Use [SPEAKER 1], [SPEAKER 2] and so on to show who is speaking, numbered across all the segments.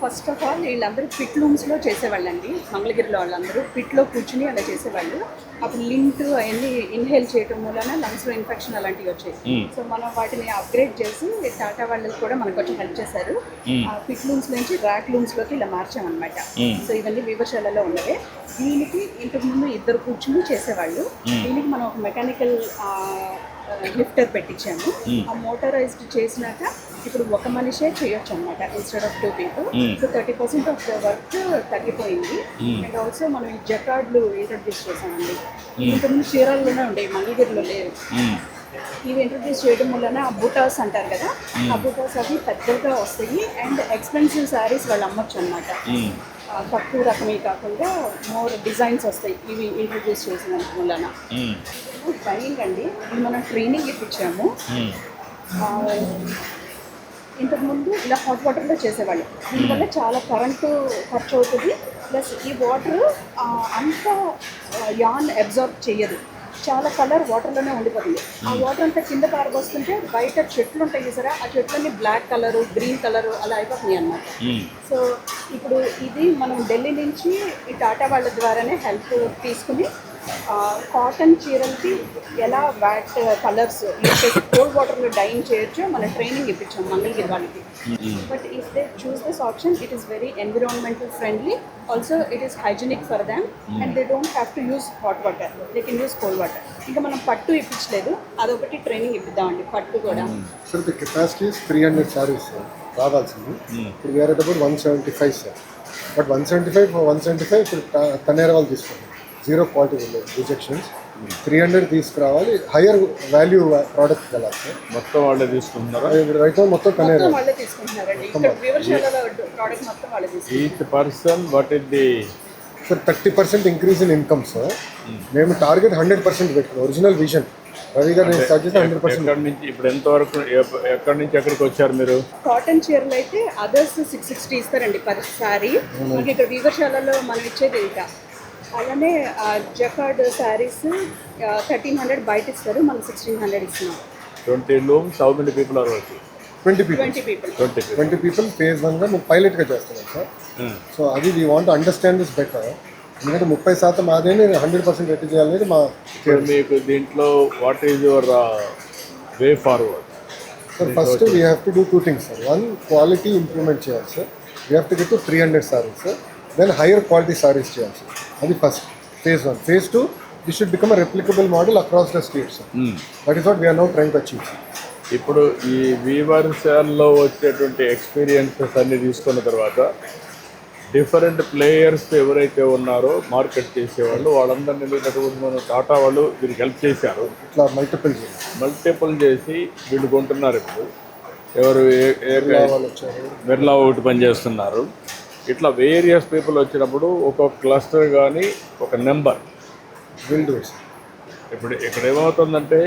[SPEAKER 1] First of all వీళ్ళందరూ pit లూమ్స్లో చేసేవాళ్ళండి. మంగళగిరిలో వాళ్ళందరూ పిట్లో కూర్చుని అలా చేసేవాళ్ళు. అప్పుడు లింట్ అవన్నీ ఇన్హేల్ చేయటం వలన లంగ్స్లో ఇన్ఫెక్షన్ అలాంటివి వచ్చాయి. సో మనం వాటిని అప్గ్రేడ్ చేసి టాటా వాళ్ళు కూడా మనకు కొంచెం హెల్ప్ చేశారు. ఆ పిట్ లూమ్స్ నుంచి ర్యాక్ లూమ్స్లోకి ఇలా మార్చామన్నమాట. సో ఇవన్నీ వివశాలలో ఉన్నవే. దీనికి ఇంతకు ముందు ఇద్దరు కూర్చుని చేసేవాళ్ళు. దీనికి మనం ఒక మెకానికల్ లిఫ్టర్ పెట్టించాము. ఆ మోటరైజ్డ్ చేసినాక ఇప్పుడు ఒక మనిషే చేయొచ్చు అనమాట instead of two people so thirty percent of the work తగ్గిపోయింది. అండ్ ఆల్సో మనం ఈ జకార్డ్లు ఇంట్రడ్యూస్ చేసామండి ఇంతకుముందు చీరాల్లోనే ఉండేవి మంగళగిరిలో లేవు. ఇవి ఇంట్రడ్యూస్ చేయడం వలన ఆ బూటాస్ అంటారు కదా ఆ బూటాస్ అవి పెద్దగా వస్తాయి. అండ్ ఎక్స్పెన్సివ్ శారీస్ వాళ్ళు అమ్మొచ్చు అనమాట తక్కువ రకమే కాకుండా మోర్ డిజైన్స్ వస్తాయి. ఇవి ఇంట్రడ్యూస్ చేసిన వలన ట్రైనింగ్ అండి. మనం ట్రైనింగ్ ఇప్పించాము. ఇంతకుముందు ఇలా హాట్ వాటర్లో చేసేవాళ్ళు. దీనివల్ల చాలా కరెంటు ఖర్చు అవుతుంది. ప్లస్ ఈ వాటర్ అంత యాన్ అబ్జర్వ్ చేయదు చాలా కలర్ వాటర్లోనే ఉండిపోతుంది. ఆ వాటర్ అంతా కింద పారబోస్తుంటే బయట చెట్లు ఉంటాయి చూసారా? ఆ చెట్లన్నీ బ్లాక్ కలరు గ్రీన్ కలరు అలా అయిపోతున్నాయి అన్నమాట. సో ఇప్పుడు ఇది మనం ఢిల్లీ నుంచి ఈ టాటా వాళ్ళ ద్వారానే హెల్ప్ తీసుకుని కాటన్ చీరలకి ఎలా వ్యాట్ కలర్స్ కోల్డ్ వాటర్లో డైన్ చేయొచ్చో మన ట్రైనింగ్ ఇప్పించాం మంగళగిరి వాళ్ళకి. But if they choose this option it is very environmental friendly also it is hygienic for them and they don't have to use hot water they can use cold water ఇంకా మనం పట్టు ఇప్పించలేదు. అదొకటి training ఇప్పిద్దామండి పట్టు కూడా.
[SPEAKER 2] Sir the capacity three hundred sarees sir రావాల్సింది ఇప్పుడు వేరే about one seventy five sir but one seventy five one seventy five ఇప్పుడు తనేర వాళ్ళు తీసుకోండి. జీరో క్వాలిటీ ఉండదు రిజెక్షన్స్. త్రీ హండ్రెడ్ తీసుకురావాలి. హయ్యర్ వాల్యూ ప్రోడక్ట్ వెళ్ళాలి సార్
[SPEAKER 3] మొత్తం వాళ్ళే తీసుకుంటున్నారా?
[SPEAKER 2] ఇప్పుడు రైతు మొత్తం తనేర
[SPEAKER 1] మొత్తం వాళ్ళే తీసుకుంటున్నారండి. ఇక్కడ వివర్శాలలో ప్రోడక్ట్ మొత్తం వాళ్ళే తీసుకుంటారు
[SPEAKER 3] each person what is the
[SPEAKER 2] sir thirty percent increase in income sir మేము టార్గెట్ హండ్రెడ్ పర్సెంట్ పెట్టుకున్నాం. ఒరిజినల్ విజన్ రవి గారు నేను స్టార్ట్ చేసి హండ్రెడ్ పర్సెంట్
[SPEAKER 3] ఎక్కడి నుంచి ఇప్పుడు ఎంతవరకు ఎప్ప- ఎక్కడి నుంచి ఎక్కడికి వచ్చారు మీరు?
[SPEAKER 1] కాటన్ చీరలు అయితే అదర్స్ సిక్స్ సిక్స్టీ ఇస్తారండి పర్ సారీ మనకి ఇక్కడ వివర్శాలలో మనం ఇచ్చేది ఇంకా. అలానే జకార్డ్ శారీస్ థర్టీన్ హండ్రెడ్ బయట ఇస్తారు మనం సిక్స్టీన్ హండ్రెడ్ ఇస్తున్నాం
[SPEAKER 3] twenty looms how many people are working
[SPEAKER 2] twenty people
[SPEAKER 1] twenty people
[SPEAKER 3] twenty
[SPEAKER 2] twenty people phase వన్గా మేము పైలట్గా చేస్తున్నాం సార్ సో అది we want understand this better ఎందుకంటే ముప్పై శాతం అదే హండ్రెడ్ పర్సెంట్ ఎట్టి చేయాలనేది మా
[SPEAKER 3] మీకు దీంట్లో what is your way forward
[SPEAKER 2] sir first we have to do two things sir one quality improvement చేయాలి sir we have to get to three hundred sarees sir then higher quality sarees చేయాలి sir. అది first phase one phase two this should become replicable model across the state sir that is what we're now trained to achieve
[SPEAKER 3] ఇప్పుడు ఈ వీవర్సాల్లో వచ్చేటువంటి experiences అన్ని తీసుకున్న తర్వాత different players ఎవరైతే ఉన్నారో మార్కెట్ చేసేవాళ్ళు వాళ్ళందరినీ వెళ్ళినటువంటి మన టాటా వాళ్ళు వీరికి హెల్ప్ చేశారు.
[SPEAKER 2] ఇట్లా మల్టిపుల్
[SPEAKER 3] మల్టిపుల్ చేసి వీళ్ళు కొంటున్నారు ఇప్పుడు. ఎవరు ఏ- ఏ-
[SPEAKER 2] వాళ్ళు వచ్చారు.
[SPEAKER 3] బిర్లా ఒకటి పనిచేస్తున్నారు. ఇట్లా వేరియస్ పీపుల్ వచ్చినప్పుడు ఒక్కొక్క క్లస్టర్ కానీ ఒక నెంబర్
[SPEAKER 2] బిల్డర్స్
[SPEAKER 3] ఇప్పుడు ఇక్కడ ఏమవుతుందంటే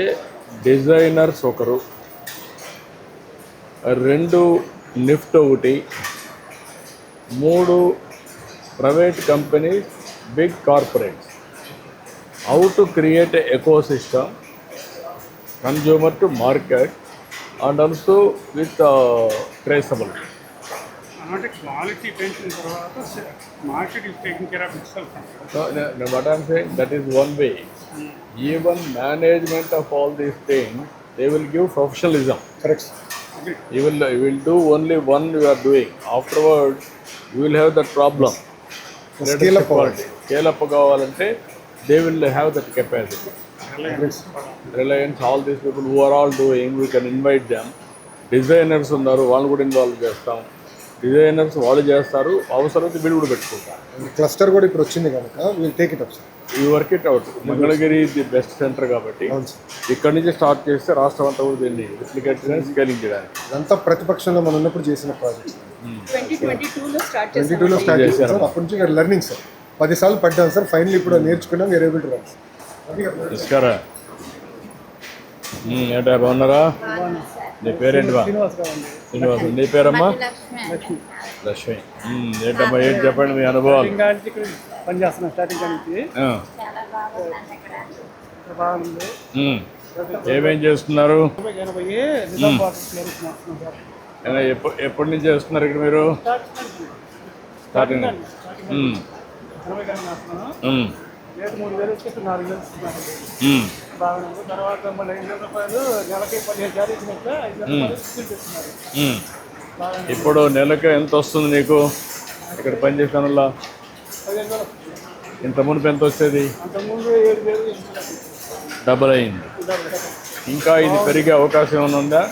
[SPEAKER 3] డిజైనర్స్ ఒకరు రెండు నిఫ్ట్ ఒకటి మూడు private companies big corporates how to create ecosystem consumer to market and also with traceability
[SPEAKER 4] అంటే క్వాలిటీ పెంచిన తర్వాత market is taking care of itself
[SPEAKER 3] So, no, no, what I'm saying, that is one way. Even management of all these things, they will give professionalism.
[SPEAKER 2] Correct
[SPEAKER 3] You will, you will do only one you are doing. Afterwards, you will have that problem.
[SPEAKER 2] Scale up
[SPEAKER 3] quality. Scale up కావాలంటే they will have that capacity. Reliance, all these people who are all doing, we can invite them. Designers ఉన్నారు వాళ్ళని కూడా involve చేస్తాం designers వాళ్ళు చేస్తారు అవసరమైతే వీళ్ళు కూడా పెట్టుకుంటారు.
[SPEAKER 2] క్లస్టర్ కూడా ఇప్పుడు వచ్చింది కనుక will take it up sir
[SPEAKER 3] ఈ work it out Mangalagiri the best centre కాబట్టి ఇక్కడి నుంచి స్టార్ట్ చేస్తే రాష్ట్రం అంతా కూడా దీన్ని రిప్లికేట్ స్కేలింగ్ చేయడానికి.
[SPEAKER 2] ఇదంతా ప్రతిపక్షంలో మనం ఉన్నప్పుడు చేసిన
[SPEAKER 1] ట్వంటీ టూలో స్టార్ట్
[SPEAKER 2] ట్వంటీ
[SPEAKER 1] చేస్తాం
[SPEAKER 2] టూలో స్టార్ట్ చేశాం సార్ అప్పటి నుంచి లెర్నింగ్ సార్ పదిసార్లు పడ్డాం సార్ ఫైనల్ ఇప్పుడు నేర్చుకున్నాం వేరే
[SPEAKER 3] నమస్కారా. ఏంటా బాగున్నారా? నీ పేరేంటి బా శ్రీనివాస్. నీ పేరమ్మా? లక్ష్మి. ఏంటమ్మా ఏంటి చెప్పండి మీ అనుభవాలు?
[SPEAKER 4] పనిచేస్తున్నాం స్టార్టింగ్ నుంచి.
[SPEAKER 3] ఏమేం చేస్తున్నారు? ఎప్పటి నుంచి చేస్తున్నారు ఇక్కడ మీరు? స్టార్టింగ్
[SPEAKER 5] రేటు మూడు వేలు వచ్చి ఇప్పుడు నాలుగు వేలు ఇస్తున్నారు.
[SPEAKER 3] ఉమ్,
[SPEAKER 5] బాగానే ఉంది తర్వాత మళ్ళీ ఐదు వేల రూపాయలు నెలకి పదిహేను ఐదు వేల రూపాయలు ఇస్తున్నారు
[SPEAKER 3] ఉమ్. ఇప్పుడు నెలకు ఎంత వస్తుంది నీకు? ఇక్కడ పనిచేసిన
[SPEAKER 5] వేలు.
[SPEAKER 3] ఇంత మునుపు ఎంత వచ్చేది. డబల్ అయింది. ఇంకా ఇది పెరిగే అవకాశం ఏమైనా ఉందా?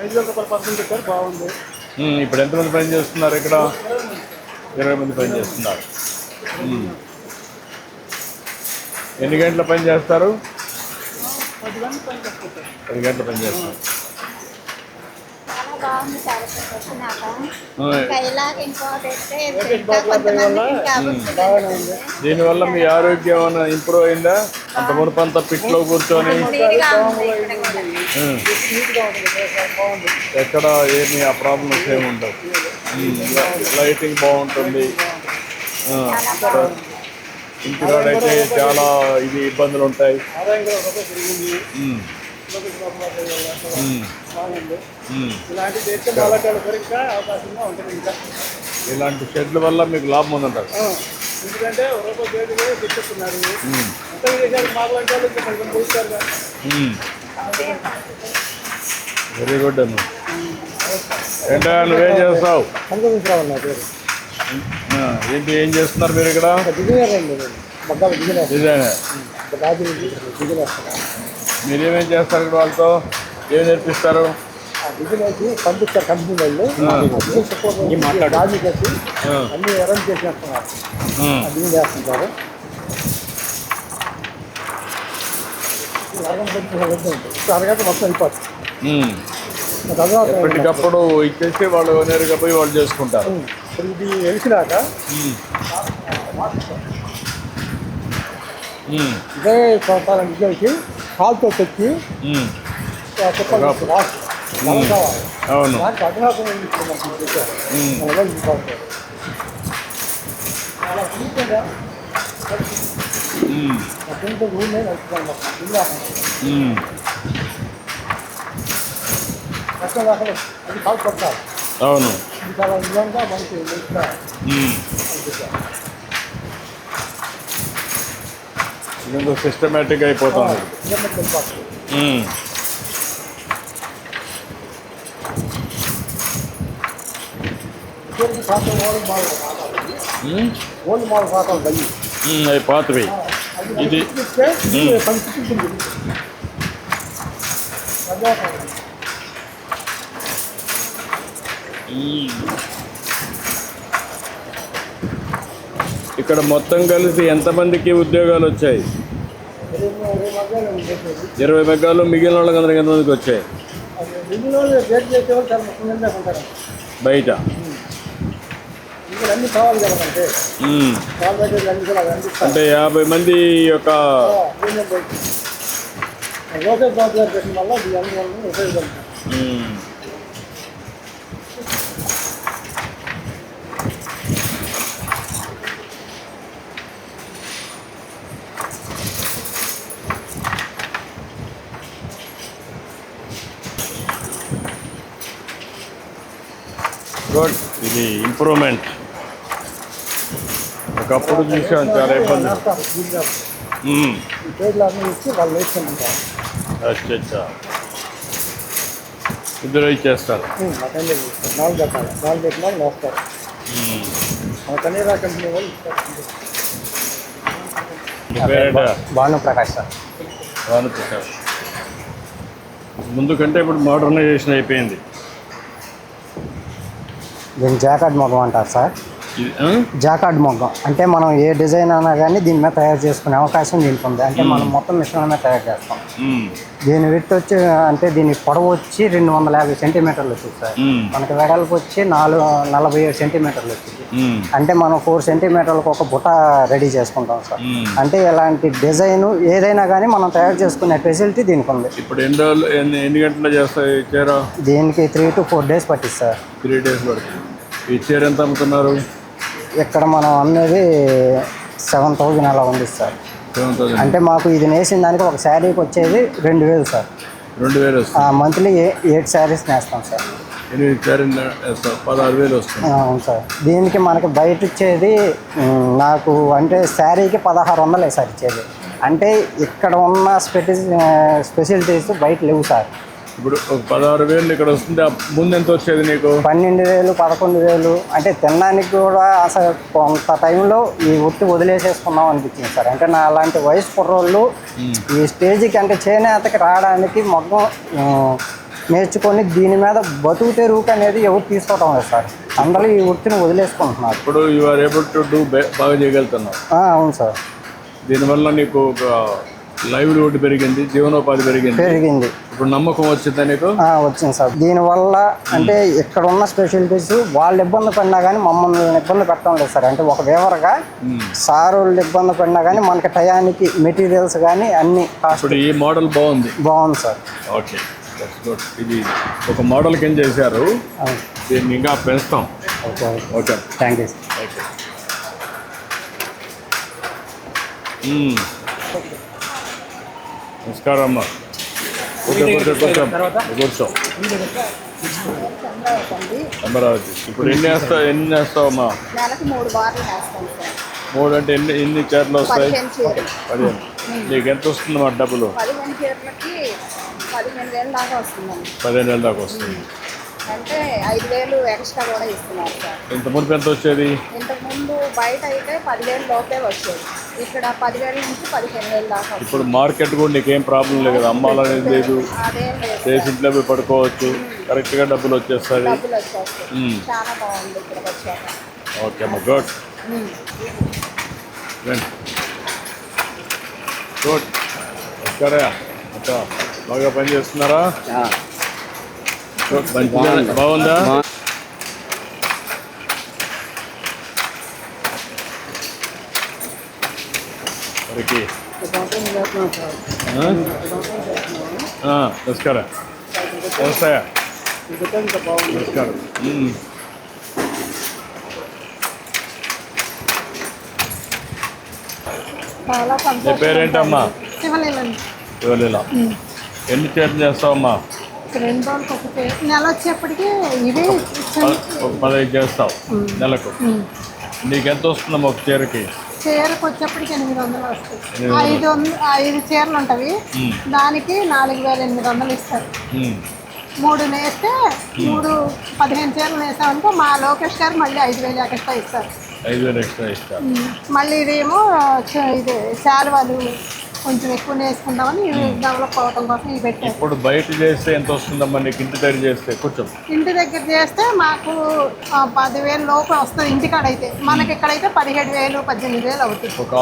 [SPEAKER 5] ఐదు వేల రూపాయల పర్సెంట్ బాగుంది.
[SPEAKER 3] ఇప్పుడు ఎంతమంది పని చేస్తున్నారు ఇక్కడ? ఇరవై మంది పని చేస్తున్నారు. ఎన్ని గంటల పని చేస్తారు?
[SPEAKER 5] పది
[SPEAKER 3] గంటల పని చేస్తారు. దీనివల్ల మీ ఆరోగ్యం ఏమైనా ఇంప్రూవ్ అయిందా? అంత మునుపు అంతా పిట్లో కూర్చొని ఎక్కడ ఏమి ఆ ప్రాబ్లమ్స్ ఏమి ఉండవు. లైటింగ్ బాగుంటుంది. ఆ, ఇంటికాడైతే చాలా ఇది ఇబ్బందులు ఉంటాయి.
[SPEAKER 5] ఇలాంటి
[SPEAKER 3] షెడ్ల వల్ల మీకు లాభం ఉందంటారు.
[SPEAKER 5] ఎందుకంటే రూపాయి తెచ్చుకున్నారు అంత వాళ్ళు ఇంకా కొంచెం
[SPEAKER 3] వెరీ గుడ్ అన్న. ఏంటో నువ్వేం చేస్తావు? ఏంటి ఏం చేస్తున్నారు మీరు ఇక్కడ?
[SPEAKER 5] డిజైనర్
[SPEAKER 3] మీరేమేం చేస్తారు ఇక్కడ వాళ్ళతో? ఏం నేర్పిస్తారు?
[SPEAKER 5] పంపిస్తారు కంపెనీ వాళ్ళు అన్ని అరేంజ్ చేసేస్తున్నారు. డిజైన్ చేస్తుంటారు అరగంట మొత్తం అయిపోతుంది
[SPEAKER 3] ఎప్పటికప్పుడు ఇచ్చేసి వాళ్ళు నేరుగా పోయి వాళ్ళు చేసుకుంటారు
[SPEAKER 5] ఇప్పుడు ఇది వెలిసినాక ఇదే సంవత్సరాల విజయకి కాలుతో తెచ్చి
[SPEAKER 3] అవును
[SPEAKER 5] దానికి
[SPEAKER 3] అవును
[SPEAKER 5] ఇది చాలా నిజంగా మనకి ఇంకా
[SPEAKER 3] ఉమ్. ఇదంతా సిస్టమేటిక్ అయిపోతుంది
[SPEAKER 5] నిజంగా తెలిపాలి
[SPEAKER 3] ఉమ్.
[SPEAKER 5] ఇటువంటి పాత్ర ఓల్డ్ మోడల్
[SPEAKER 3] ఉమ్,
[SPEAKER 5] ఓల్డ్ మోడల్ పాత్ర బయ్యి
[SPEAKER 3] ఉమ్, అవి పాతవి
[SPEAKER 5] అది
[SPEAKER 3] ఇది. ఇక్కడ మొత్తం కలిసి ఎంతమందికి ఉద్యోగాలు వచ్చాయి?
[SPEAKER 5] ఇరవై
[SPEAKER 3] మెగ్గాలు మిగిలిన వాళ్ళకి అందరికి ఎంతమందికి వచ్చాయి?
[SPEAKER 5] అది అంటే
[SPEAKER 3] యాభై మంది యొక్క
[SPEAKER 5] యూనియన్ బయట. లోకేష్ బాబు గారు పెట్టిన వల్ల ఈ అన్ని వాళ్ళని ఉపయోగపడుతుంది
[SPEAKER 3] ఉమ్. గుడ్ ఇది ఇంప్రూవ్మెంట్ ఒకప్పుడు చూసాం చాలా ఇబ్బంది. అచ్చా అచ్చా ఇద్దరు ఇచ్చేస్తారు
[SPEAKER 5] నాలుగు నాలుగు వేస్తారు కంపెనీ వాళ్ళు ఇస్తారు.
[SPEAKER 3] మీ పేరేంటా?
[SPEAKER 6] భాను ప్రకాష్ సార్.
[SPEAKER 3] భానుప్రసాద్ ముందు కంటే ఇప్పుడు మోడర్నైజేషన్ అయిపోయింది.
[SPEAKER 6] దీన్ని జాకార్డ్ మొగ్గం అంటారు సార్? జాకార్డ్ మొగ్గం. అంటే మనం ఏ డిజైన్ అయినా కానీ దీని మీద తయారు చేసుకునే అవకాశం దీనికి ఉంది. అంటే మనం మొత్తం మిశ్రమం మీద తయారు చేస్తాం. దీని విత్ వచ్చి అంటే దీని పొడవు వచ్చి రెండు వందల యాభై సెంటీమీటర్లు వచ్చింది సార్. మనకి వెడల్పు వచ్చి నాలుగు నలభై ఏడు సెంటీమీటర్లు వచ్చింది. అంటే మనం ఫోర్ సెంటీమీటర్లకు ఒక బుట్ట రెడీ చేసుకుంటాం సార్. అంటే ఇలాంటి డిజైన్ ఏదైనా కానీ మనం తయారు చేసుకునే ఫెసిలిటీ దీనికి ఉంది.
[SPEAKER 3] ఇప్పుడు ఎన్ని రోజులు ఎన్ని గంటలు చేస్తాయి
[SPEAKER 6] దీనికి త్రీ టు ఫోర్ డేస్ పట్టింది సార్.
[SPEAKER 3] త్రీ డేస్ పడుతుంది. ఈ చీర ఎంత అమ్ముతున్నారు?
[SPEAKER 6] ఇక్కడ మనం అమ్మేది సెవెన్ థౌజండ్ అలా ఉంది సార్.
[SPEAKER 3] సెవెన్ థౌసండ్
[SPEAKER 6] అంటే మాకు ఇది నేసిన దానికి ఒక శారీకి వచ్చేది రెండు వేలు సార్.
[SPEAKER 3] రెండు వేలు వస్తుంది.
[SPEAKER 6] మంత్లీ ఎయిట్ శారీస్ నేస్తాం సార్.
[SPEAKER 3] ఎనిమిది పదహారు వేలు వస్తుంది.
[SPEAKER 6] అవును సార్. దీనికి మనకి బయట ఇచ్చేది నాకు అంటే శారీకి పదహారు వందలే సార్ ఇచ్చేది. అంటే ఇక్కడ ఉన్న స్పెటి స్పెషాలిటీస్ బయట లేవు సార్.
[SPEAKER 3] ఇప్పుడు పదహారు వేలు ఇక్కడ వస్తుంది ముందు ఎంత వచ్చేది నీకు?
[SPEAKER 6] పన్నెండు వేలు పదకొండు వేలు అంటే తినడానికి కూడా అసలు కొంత టైంలో ఈ ఉట్టి వదిలేసేసుకున్నాం అనిపించింది సార్. అంటే నా అలాంటి వయసు కుర్రోళ్ళు ఈ స్టేజ్కి అంటే చేనేతకి రావడానికి మొత్తం నేర్చుకొని దీని మీద బతుకు తెరువుకు అనేది ఎవరు తీసుకోవటం లేదు సార్. అందరూ ఈ వృత్తిని వదిలేసుకుంటున్నారు.
[SPEAKER 3] ఇప్పుడు you are able to do బాగా చేయగలుగుతున్నావు.
[SPEAKER 6] ఆ, అవును సార్.
[SPEAKER 3] దీనివల్ల నీకు ఒక లైవ్లీహుడ్ పెరిగింది జీవనోపాధి పెరిగింది.
[SPEAKER 6] పెరిగింది.
[SPEAKER 3] ఇప్పుడు నమ్మకం వచ్చిందా నీకు?
[SPEAKER 6] వచ్చింది సార్. దీనివల్ల అంటే ఇక్కడ ఉన్న స్పెషాలిటీస్ వాళ్ళు ఇబ్బంది పడినా కానీ మమ్మల్ని ఇబ్బంది పెట్టడం లేదు సార్. అంటే ఒక వివరగా సార్ వాళ్ళు ఇబ్బంది పడినా కానీ మనకి టయానికి మెటీరియల్స్ కానీ అన్ని
[SPEAKER 3] ఇప్పుడు ఈ మోడల్ బాగుంది?
[SPEAKER 6] బాగుంది సార్.
[SPEAKER 3] ఓకే. ఇది ఒక మోడల్ కింద చేశారు. దీన్ని ఇంకా పెంచుతాం.
[SPEAKER 6] Okay.
[SPEAKER 3] Okay.
[SPEAKER 6] Thank you sir
[SPEAKER 3] okay. మ్మ్. నమస్కారం. అమ్మా కూర్చో. అమరావతి. ఇప్పుడు ఎన్ని వేస్తావు ఎన్ని వేస్తావు అమ్మా
[SPEAKER 7] మూడు
[SPEAKER 3] అంటే ఎన్ని ఎన్ని చీరలు వస్తాయి?
[SPEAKER 7] పదిహేను
[SPEAKER 3] నీకు ఎంత వస్తుంది మా డబ్బులు?
[SPEAKER 7] పదిహేను వేలు దాకా
[SPEAKER 3] వస్తుంది.
[SPEAKER 7] అంటే ఐదు వేలు ఎక్స్ట్రా కూడా ఇస్తున్నారు సార్.
[SPEAKER 3] ఇంత మునుపు ఎంత వచ్చేది?
[SPEAKER 7] ఇంతకుముందు బయట అయితే పదివేలు లోపే వచ్చేది. ఇక్కడ పదివేల నుంచి పదిహేను వేలు దాకా.
[SPEAKER 3] ఇప్పుడు మార్కెట్ కూడా నీకేం ప్రాబ్లం లేదు కదా? అమ్మాలనేది లేదు. చేసి ఇంట్లో పోయి పడుకోవచ్చు. కరెక్ట్గా డబ్బులు వచ్చేస్తుంది
[SPEAKER 7] డబ్బులు వచ్చేస్తాయి. చాలా బాగుంది ఇక్కడికి వచ్చాక.
[SPEAKER 3] ఓకే అమ్మా గుడ్ గుడ్ సరే బాగా పని చేస్తున్నారా? బాగుందా. ఆ, నమస్కారం. నమస్తే. నమస్కారం. నీ పేరేంటమ్మా? ఇవ్వలేలా ఎన్ని చీరలు చేస్తావమ్మా?
[SPEAKER 8] రెండు రోజులకి ఒకటి. నెల వచ్చేప్పటికి ఇవే
[SPEAKER 3] పదహైదు చేస్తావు. నెలకు. నీకు ఎంత వస్తుందమ్మా ఒక చీరకి?
[SPEAKER 8] చీరకు వచ్చేప్పటికి ఎనిమిది వందలు వస్తాయి. ఐదు వందలు. ఐదు చీరలు ఉంటాయి. దానికి నాలుగు వేల ఎనిమిది వందలు ఇస్తారు. మూడు నేస్తే మూడు పదిహేను చీరలు వేసామంటే మా లోకేష్ గారు మళ్ళీ ఐదు వేలు ఎక్స్ట్రా ఇస్తారు. మళ్ళీ ఇదేమో ఇది శాలువాలు కొంచెం ఎక్కువ వేసుకుందామని డెవలప్ అవడం కోసం ఇవి పెట్టారు.
[SPEAKER 3] ఇప్పుడు బయట చేస్తే ఎంత వస్తుందమ్మా నీకు ఇంటి దగ్గర చేస్తే? కొంచెం
[SPEAKER 8] ఇంటి దగ్గర చేస్తే మాకు పదివేలు లోపు వస్తుంది ఇంటికాడ అయితే. మనకి ఇక్కడైతే పదిహేడు వేలు పద్దెనిమిది వేలు అవుతుంది.
[SPEAKER 3] ఒక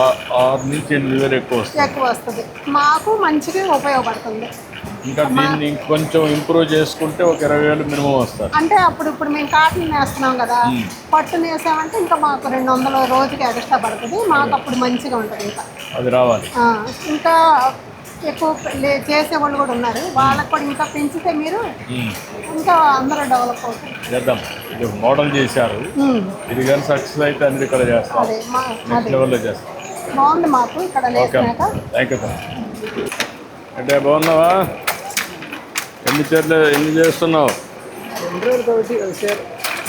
[SPEAKER 3] ఆరు నుంచి ఎనిమిది వేలు ఎక్కువ వస్తుంది.
[SPEAKER 8] ఎక్కువ వస్తుంది. మాకు మంచిగా ఉపయోగపడుతుంది.
[SPEAKER 3] ఇంకా దీన్ని ఇంకొంచెం ఇంప్రూవ్ చేసుకుంటే ఒక ఇరవై వేలు మినిమం వస్తారు.
[SPEAKER 8] అంటే అప్పుడు ఇప్పుడు మేము కాటన్ వేస్తున్నాం కదా పట్టు వేసామంటే ఇంకా మాకు రెండు వందల రోజుకి ఎక్స్ట్రా పడుతుంది మాకు అప్పుడు మంచిగా ఉంటుంది ఇంకా.
[SPEAKER 3] అది రావాలి.
[SPEAKER 8] ఇంకా ఎక్కువ లే- చేసేవాళ్ళు కూడా ఉన్నారు. వాళ్ళకి కూడా ఇంకా పెంచితే మీరు. ఇంకా అందరూ డెవలప్ అవుతారు.
[SPEAKER 3] చేద్దాం. ఇది మోడల్ చేశారు. ఇది కానీ సక్సెస్ అయితే అన్ని ఇక్కడ చేస్తాం.
[SPEAKER 8] అదే మా
[SPEAKER 3] నెక్స్ట్
[SPEAKER 8] అదే.
[SPEAKER 3] లెవెల్లో చేస్తాం.
[SPEAKER 8] బాగుంది మాకు ఇక్కడ
[SPEAKER 3] థ్యాంక్ యూ అంటే బాగున్నావా? ఎన్ని చీరలు ఎన్ని చేస్తున్నావు?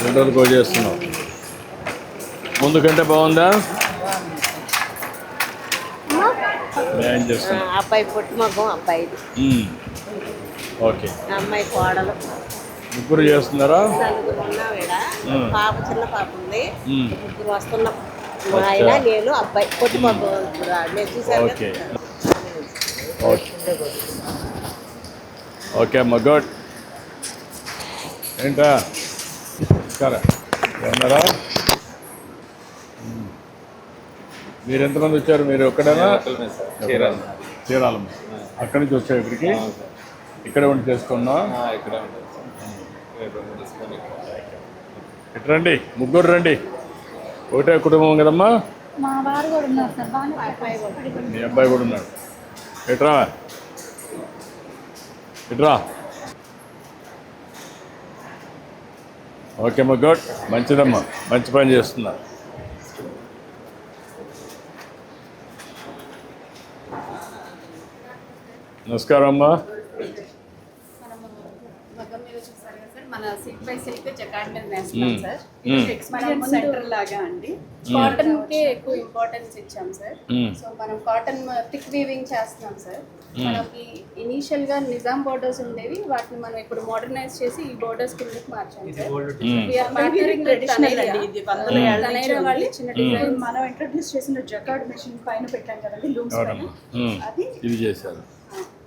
[SPEAKER 3] రెండు ఒకటి చేస్తున్నావు. ముందు కంటే బాగుందా? న్యాయం చేస్తున్నా.
[SPEAKER 9] అబ్బాయి పుట్టుమగం అబ్బాయిది
[SPEAKER 3] మ్మ్. ఓకే.
[SPEAKER 9] అమ్మాయి కోడలు.
[SPEAKER 3] ముగ్గురు చేస్తున్నారా?
[SPEAKER 9] నలుగురు ఉన్నాం ఈడ
[SPEAKER 3] మ్మ్.
[SPEAKER 9] పాప చిన్న పాప ఉంది. ముగ్గురు వస్తున్నాం. ఆయన నేను అబ్బాయి. పుట్టుమగం ఇప్పుడు నేను చూసాను
[SPEAKER 3] ఓకే. అమ్మ గుడ్. ఏంటా? నమస్కారం. ఉన్నారా మీరు ఎంతమంది వచ్చారు? మీరు ఒక్కడేనా? చీరాలమ్మ అక్కడి నుంచి వచ్చారు ఇక్కడికి? ఇక్కడే ఉండి చేసుకున్నా ఇటు రండి ముగ్గురు రండి. ఒకటే కుటుంబం కదమ్మా?
[SPEAKER 8] సార్.
[SPEAKER 3] మీ అబ్బాయి కూడా ఉన్నాడు. ఎట్రా? ఓకే అమ్మ గుడ్. మంచిదమ్మా. మంచి పని చేస్తున్నా. నమస్కారం అమ్మా.
[SPEAKER 7] వేస్తున్నాం సార్. ఎక్స్పీరియన్స్ సెంటర్ లాగా అండి. కాటన్ కే ఎక్కువ ఇంపార్టెన్స్ ఇచ్చాం సార్. సో మనం కాటన్ థిక్ వీవింగ్ చేస్తున్నాం సార్ మనకి ఇనీషియల్గా నిజాం బోర్డర్స్ ఉండేవి. వాటిని మనం ఇప్పుడు మోడర్నైజ్ చేసి ఈ బోర్డర్స్ కిందకి మార్చాం సార్ వాళ్ళు ఇచ్చిన డిజైన్
[SPEAKER 1] మనం ఇంట్రడ్యూస్ చేసిన జకార్డ్ మెషిన్ పైన పెట్టాం కదండి లూమ్స్ పైన. అది
[SPEAKER 3] ఇది చేశారు.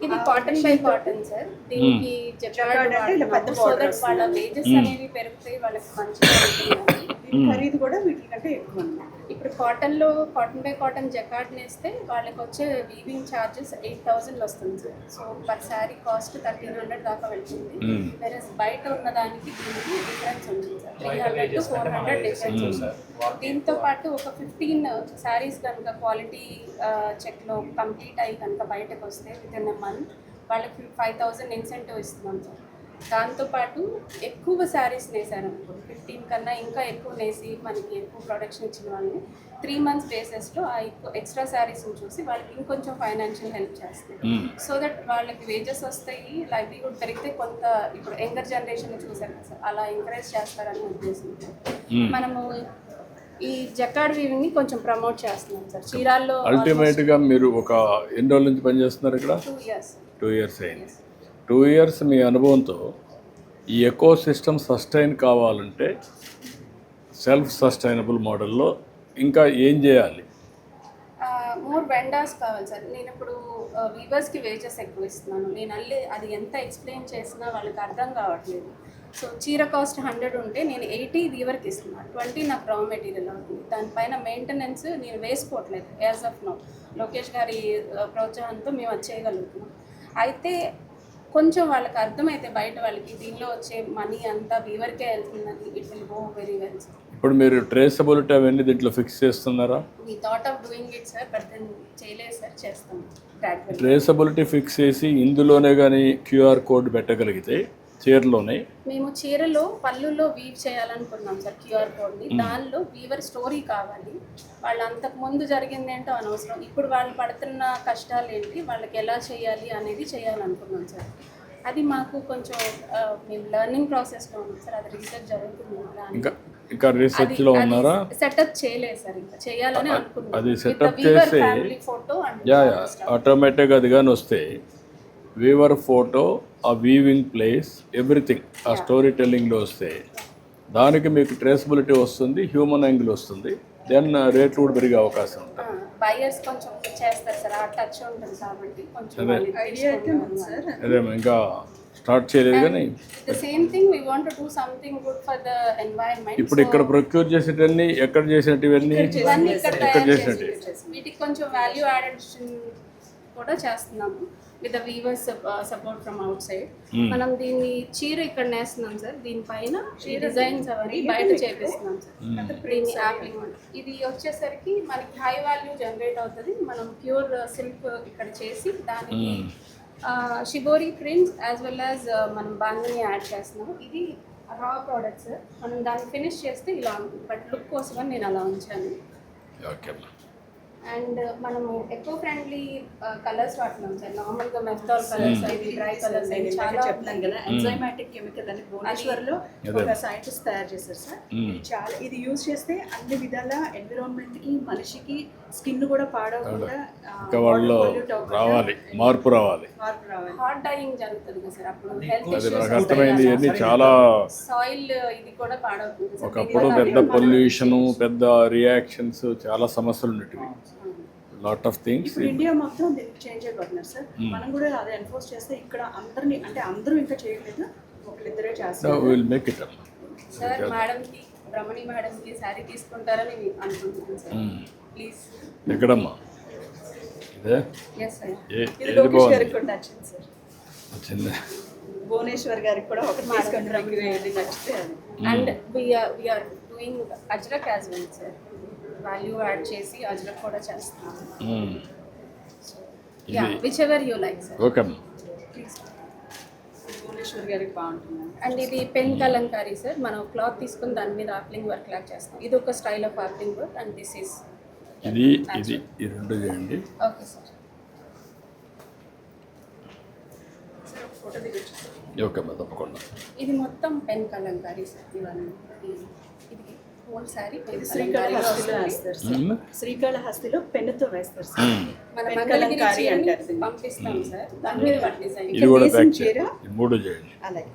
[SPEAKER 7] ఇది కాటన్ బై కాటన్ సార్ దీనికి జకార్డ్
[SPEAKER 1] అంటే ఇలా పెద్ద
[SPEAKER 7] సో
[SPEAKER 1] border
[SPEAKER 7] దట్ వాళ్ళ వేజెస్ అనేవి పెరుగుతాయి వాళ్ళకి మంచిగా ఉంటుంది
[SPEAKER 1] ఖరీదు కూడా వీటికంటే ఎక్కువ అన్నమాట
[SPEAKER 7] ఇప్పుడు కాటన్లో కాటన్ బై కాటన్ జకార్డ్ నేస్తే వాళ్ళకి వచ్చే వీవింగ్ ఛార్జెస్ ఎయిట్ థౌసండ్ వస్తుంది sir. So per saree cost thirteen hundred దాకా వెళ్తుంది. వేరే బయట ఉన్న దానికి దీనికి డిఫరెన్స్ ఉంటుంది sir. Three hundred to four hundred difference ఉంటుంది. దీంతో పాటు ఒక ఫిఫ్టీన్ శారీస్ కనుక క్వాలిటీ చెక్లో కంప్లీట్ అయ్యి కనుక బయటకు వస్తే విత్ ఇన్ ఎ మంత్ వాళ్ళకి ఫైవ్ థౌసండ్ ఇన్సెంటివ్ ఇస్తున్నాం సార్. దాంతోపాటు ఎక్కువ శారీస్ నేసారు అనుకో ఫిఫ్టీన్ కన్నా ఇంకా ఎక్కువ నేసి మనకి ఎక్కువ ప్రొడక్షన్ ఇచ్చిన వాళ్ళని త్రీ మంత్స్ బేసెస్లో ఆ ఎక్కువ ఎక్స్ట్రా శారీస్ని చూసి వాళ్ళకి ఇంకొంచెం ఫైనాన్షియల్ హెల్ప్ చేస్తాయి. సో దట్ వాళ్ళకి వేజెస్ వస్తాయి లైవ్లీహుడ్ పెరిగితే కొంత ఇప్పుడు యంగర్ జనరేషన్ చూసారు కదా సార్ అలా ఎంకరేజ్ చేస్తారని ఉద్దేశంతో.
[SPEAKER 3] మ్మ్.
[SPEAKER 7] మనము ఈ జకాడ్ వీవింగ్ని కొంచెం ప్రమోట్ చేస్తున్నాం సార్. చీరాల్లో
[SPEAKER 3] అల్టిమేట్గా మీరు ఒక ఎన్ని రోజుల నుంచి పనిచేస్తున్నారు ఇక్కడ?
[SPEAKER 7] టూ ఇయర్స్
[SPEAKER 3] టూ ఇయర్స్ అయింది. టూ ఇయర్స్ మీ అనుభవంతో ఈ ఎకో సిస్టమ్ సస్టైన్ కావాలంటే సెల్ఫ్ సస్టైనబుల్ మోడల్లో ఇంకా ఏం చేయాలి?
[SPEAKER 7] మోర్ వెండర్స్ కావాలి సార్. నేను ఇప్పుడు వీవర్స్కి వేజెస్ ఎక్కువ ఇస్తున్నాను. నేను అల్లే అది ఎంత ఎక్స్ప్లెయిన్ చేసినా వాళ్ళకి అర్థం కావట్లేదు. సో చీర కాస్ట్ హండ్రెడ్ ఉంటే నేను ఎయిటీ వీవర్కి ఇస్తున్నాను ట్వంటీ నాకు రా మెటీరియల్ అవుతుంది. దానిపైన మెయింటెనెన్స్ నేను వేసుకోవట్లేదు యాజ్ ఆఫ్ నో లోకేష్ గారి ప్రోత్సాహంతో మేము అది చేయగలుగుతున్నాం. అయితే కొంచెం వాళ్ళకి అర్థమైతే బయట వాళ్ళకి దీనిలో వచ్చే మనీ అంతా వీవర్కే వెళ్తుందని it will go very well
[SPEAKER 3] ఇప్పుడు మీరు ట్రేసబిలిటీ అవన్నీ దీంట్లో ఫిక్స్ చేస్తున్నారా?
[SPEAKER 7] We thought of doing it sir but then చేయలేదు సార్ చేస్తాం
[SPEAKER 3] ట్రేసబిలిటీ ఫిక్స్ చేసి ఇందులోనే కానీ క్యూఆర్ కోడ్ పెట్టగలిగితే చీరలోనే?
[SPEAKER 7] మేము చీరలో పళ్ళులో వీవ్ చేయాలనుకున్నాం సార్ క్యూఆర్ కోడ్ని. దానిలో వీవర్ స్టోరీ కావాలి. వాళ్ళు అంతకు ముందు జరిగింది ఏంటో అనవసరం. ఇప్పుడు వాళ్ళు పడుతున్న కష్టాలు ఏంటి వాళ్ళకి ఎలా చేయాలి అనేది చేయాలనుకున్నాం సార్. అది మాకు కొంచెం మేము లెర్నింగ్ ప్రాసెస్లో ఉన్నాం సార్. అది రీసెర్చ్ జరుగుతుంది
[SPEAKER 3] ఇంకా ఉన్నారా?
[SPEAKER 7] సెటప్ చేయలేదు సార్ ఇంకా. చేయాలని అనుకున్నాం.
[SPEAKER 3] అది
[SPEAKER 7] weaver
[SPEAKER 3] చేసి- యా యా ఆటోమేటిక్గా అది కానీ వస్తే వీవర్ ఫోటో ఆ వీవింగ్ ప్లేస్ ఎవ్రీథింగ్ ఆ స్టోరీ టెల్లింగ్లో వస్తే. దానికి మీకు ట్రేసబిలిటీ వస్తుంది హ్యూమన్ యాంగిల్ వస్తుంది. దెన్ రేట్లు కూడా పెరిగే అవకాశం ఉంటుంది.
[SPEAKER 7] బయర్స్ కొంచెం చేస్తారు సార్ ఆ టచ్ ఉంటుంది కాబట్టి కొంచెం
[SPEAKER 3] అదే. ఇంకా స్టార్ట్ చేయలేదు కానీ
[SPEAKER 7] the same thing we want to do something good for the environment
[SPEAKER 3] ఇప్పుడు ఇక్కడ ప్రొక్యూర్ చేసేటన్ని ఎక్కడ చేసేటివన్నీ
[SPEAKER 7] ఇవన్నీ ఇక్కడ
[SPEAKER 3] చేసినట్టు.
[SPEAKER 7] చేసి వీటికి కొంచెం వాల్యూ యాడెడ్ కూడా చేస్తున్నాము. With weavers support from outside. మనం దీన్ని చీర ఇక్కడ నేస్తున్నాం సార్. దీనిపైన డిజైన్స్ అవన్నీ బయట చేపిస్తున్నాం సార్. దీన్ని యాప్లింగ్ ఇది వచ్చేసరికి మనకి హై వాల్యూ జనరేట్ అవుతుంది. మనం ప్యూర్ సిల్క్ ఇక్కడ చేసి దానికి shibori prints as well as మనం బాందని యాడ్ చేస్తున్నాం. ఇది రా ప్రోడక్ట్ సార్ మనం దాన్ని ఫినిష్ చేస్తే ఇలా ఉంటుంది బట్ లుక్ కోసమని నేను అలా ఉంచాను.
[SPEAKER 3] ఓకే
[SPEAKER 7] అండ్ మనము ఎకో ఫ్రెండ్లీ కలర్స్ వాడుతున్నాం సార్. నార్మల్గా మెఫ్తాల్ కలర్స్ అవి డ్రై కలర్స్ అవి చాలా
[SPEAKER 1] చెప్తున్నాం కదా ఎంజైమాటిక్ కెమికల్ అని భువనేశ్వర్లో ఒక సైంటిస్ట్ తయారు చేశారు సార్. ఇది చాలా ఇది యూజ్ చేస్తే అన్ని విధాల ఎన్విరాన్మెంట్కి మనిషికి స్కిన్ కూడా పాడవకుండా
[SPEAKER 3] ఇంకా వాళ్ళు రావాలి మార్పు రావాలి.
[SPEAKER 7] హాట్ డైయింగ్ జరుగుతుంది కదా సార్ అప్పుడు హెల్త్
[SPEAKER 3] అది నాకు అర్థమైంది ఇవన్నీ చాలా
[SPEAKER 7] సాయిల్ ఇది కూడా పాడవుతుంది సార్
[SPEAKER 3] ఒకప్పుడు పెద్ద పొల్యూషను పెద్ద రియాక్షన్స్ చాలా సమస్యలు ఉండేటివి. లాట్ ఆఫ్ థింగ్స్
[SPEAKER 1] ఇప్పుడు ఇండియా మొత్తం దీనికి చేంజ్ అయిపోతున్నారు సార్. మనం కూడా అదే ఎన్ఫోర్స్ చేస్తే ఇక్కడ అందరినీ అంటే అందరూ ఇంకా చేయట్లేదు ఒకరిద్దరే చేస్తారు.
[SPEAKER 3] విల్ మేక్ ఇట్
[SPEAKER 7] సార్ మేడంకి రమణి మేడంకి శారీ తీసుకుంటారని అనుకుంటున్నాను సార్.
[SPEAKER 3] ఎక్కడమ్మా? ఇదే? ఏది బాగుంది?
[SPEAKER 1] గారికి కూడా నచ్చింది సార్
[SPEAKER 3] వచ్చింది?
[SPEAKER 1] భువనేశ్వర్ గారికి కూడా ఒకటి తీసుకొని మీకు ఏది నచ్చితే
[SPEAKER 7] and we're doing Ajrakh as well sir value add చేసి అజ్రక్ కూడా చేస్తున్నాము whichever you
[SPEAKER 3] like sir
[SPEAKER 7] okay
[SPEAKER 1] Bhuvaneshwar garu బాగుంటుంది.
[SPEAKER 7] అండ్ ఇది పెన్ కలంకారీ సార్ మనం క్లాత్ తీసుకుని దాని మీద ఆప్లింగ్ వర్క్ లాగా చేస్తాం. ఇది ఒక style of applique work and this is
[SPEAKER 3] ఇది ఇది ఈ రెండు చేయండి.
[SPEAKER 7] Okay sir.
[SPEAKER 3] ఓకే అమ్మా తప్పకుండా.
[SPEAKER 7] ఇది మొత్తం పెన్ కలంకారీ సార్ ఇవన్నీ. ఇది హోల్
[SPEAKER 1] శ్రీకాళహస్తిలో వేస్తారు సార్.
[SPEAKER 3] మ్మ్.
[SPEAKER 1] శ్రీకాళహస్తిలో పెన్నుతో వేస్తారు సార్.
[SPEAKER 7] మన
[SPEAKER 1] కలంకారీ అంటారు.
[SPEAKER 7] పంపిస్తాం దాని మీద వాటి డిజైన్
[SPEAKER 3] ఇది కూడా
[SPEAKER 1] వేసిన
[SPEAKER 3] ప్యాక్
[SPEAKER 1] చీర?
[SPEAKER 3] చేయండి. ఈ మూడు చేయండి.
[SPEAKER 1] అలాగే.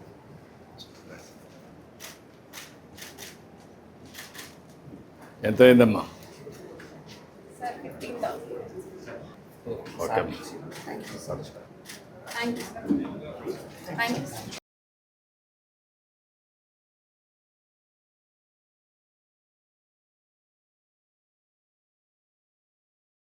[SPEAKER 3] ఎంత అయిందమ్మా
[SPEAKER 7] సార్ ఫిఫ్టీన్ థౌసండ్
[SPEAKER 3] ఓకే అమ్మా
[SPEAKER 7] thank you thank you sir thank you sir